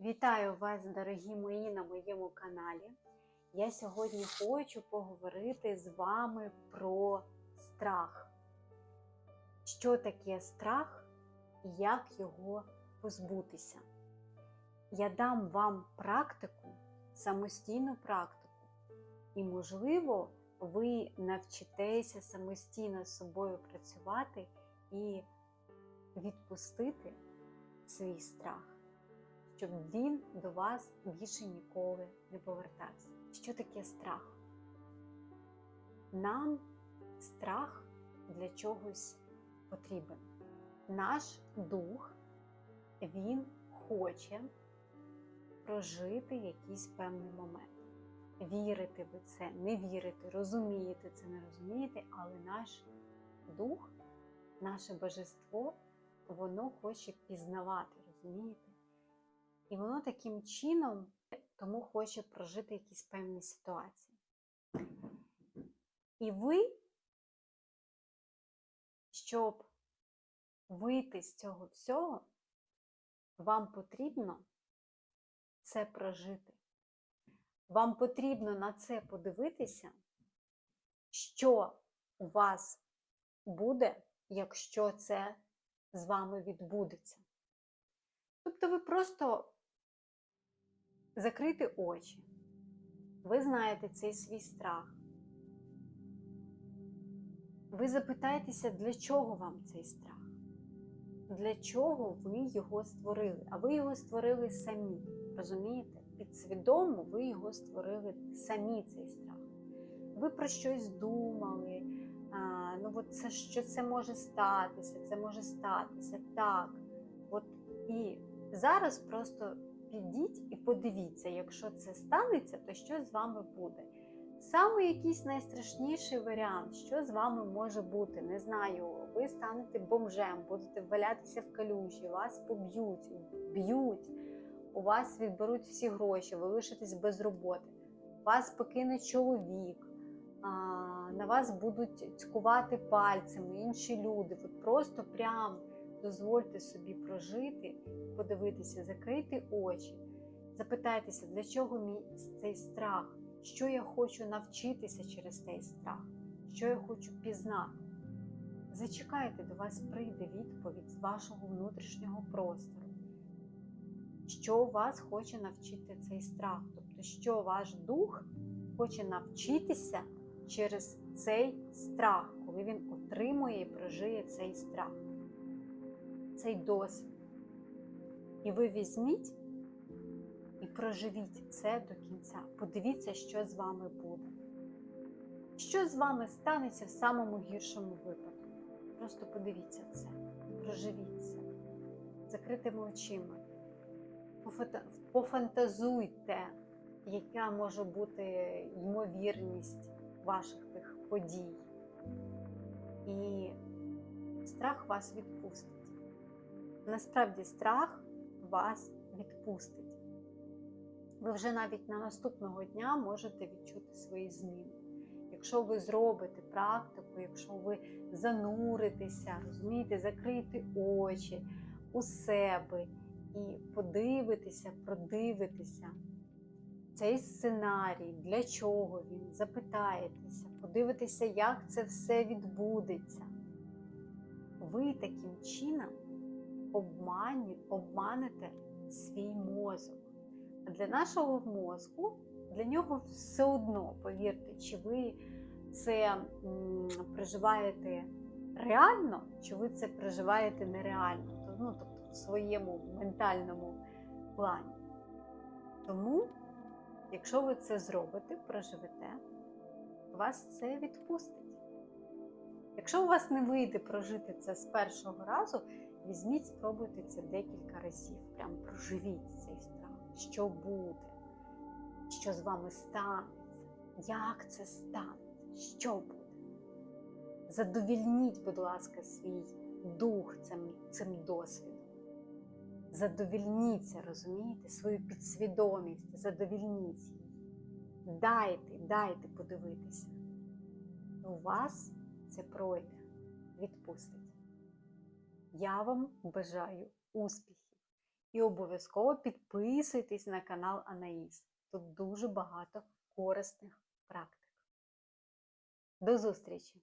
Вітаю вас, дорогі мої, на моєму каналі. Я сьогодні хочу поговорити з вами про страх. Що таке страх і як його позбутися? Я дам вам практику, самостійну практику, і, можливо, ви навчитеся самостійно з собою працювати і відпустити свій страх щоб він до вас більше ніколи не повертався. Що таке страх? Нам страх для чогось потрібен. Наш дух, він хоче прожити якийсь певний момент. Вірите ви це, не вірите, розумієте це, не розумієте, але наш дух, наше божество, воно хоче пізнавати, розумієте? І воно таким чином тому хоче прожити якісь певні ситуації. І ви, щоб вийти з цього всього, вам потрібно це прожити. Вам потрібно на це подивитися, що у вас буде, якщо це з вами відбудеться. Тобто ви просто закрити очі. Ви знаєте цей свій страх. Ви запитаєтеся, для чого вам цей страх? Для чого ви його створили? А ви його створили самі. Розумієте? Підсвідомо ви його створили самі цей страх. Ви про щось думали. А, ну от це що це може статися, це може статися. Так. От і зараз просто підіть і подивіться, якщо це станеться, то що з вами буде? Саме якийсь найстрашніший варіант, що з вами може бути, не знаю, ви станете бомжем, будете валятися в калюжі, вас поб'ють, б'ють, у вас відберуть всі гроші, ви лишитесь без роботи, вас покине чоловік, на вас будуть цькувати пальцями інші люди. От просто прям дозвольте собі прожити, подивитися, закрити очі, запитайтеся, для чого мій цей страх, що я хочу навчитися через цей страх, що я хочу пізнати. Зачекайте, до вас прийде відповідь з вашого внутрішнього простору. Що вас хоче навчити цей страх? Тобто, що ваш дух хоче навчитися через цей страх, коли він отримує і прожиє цей страх цей досвід. І ви візьміть і проживіть це до кінця. Подивіться, що з вами буде. Що з вами станеться в самому гіршому випадку. Просто подивіться це, проживіть це закритими очима. Пофантазуйте, яка може бути ймовірність ваших тих подій. І страх вас відпустить насправді страх вас відпустить. Ви вже навіть на наступного дня можете відчути свої зміни. Якщо ви зробите практику, якщо ви зануритеся, розумієте, закрити очі у себе і подивитеся, продивитеся цей сценарій, для чого він, запитаєтеся, подивитеся, як це все відбудеться. Ви таким чином обмані, обманете свій мозок. А для нашого мозку, для нього все одно, повірте, чи ви це проживаєте реально, чи ви це проживаєте нереально, ну, тобто в своєму ментальному плані. Тому, якщо ви це зробите, проживете, вас це відпустить. Якщо у вас не вийде прожити це з першого разу, Візьміть, спробуйте це декілька разів. Прям проживіть цей страх. Що буде, що з вами станеться, як це станеться, що буде. Задовільніть, будь ласка, свій дух цим, цим досвідом. Задовільніться, розумієте, свою підсвідомість, задовільніть її. Дайте, дайте подивитися. У вас це пройде, відпустить. Я вам бажаю успіхів І обов'язково підписуйтесь на канал Анаїс. Тут дуже багато корисних практик. До зустрічі!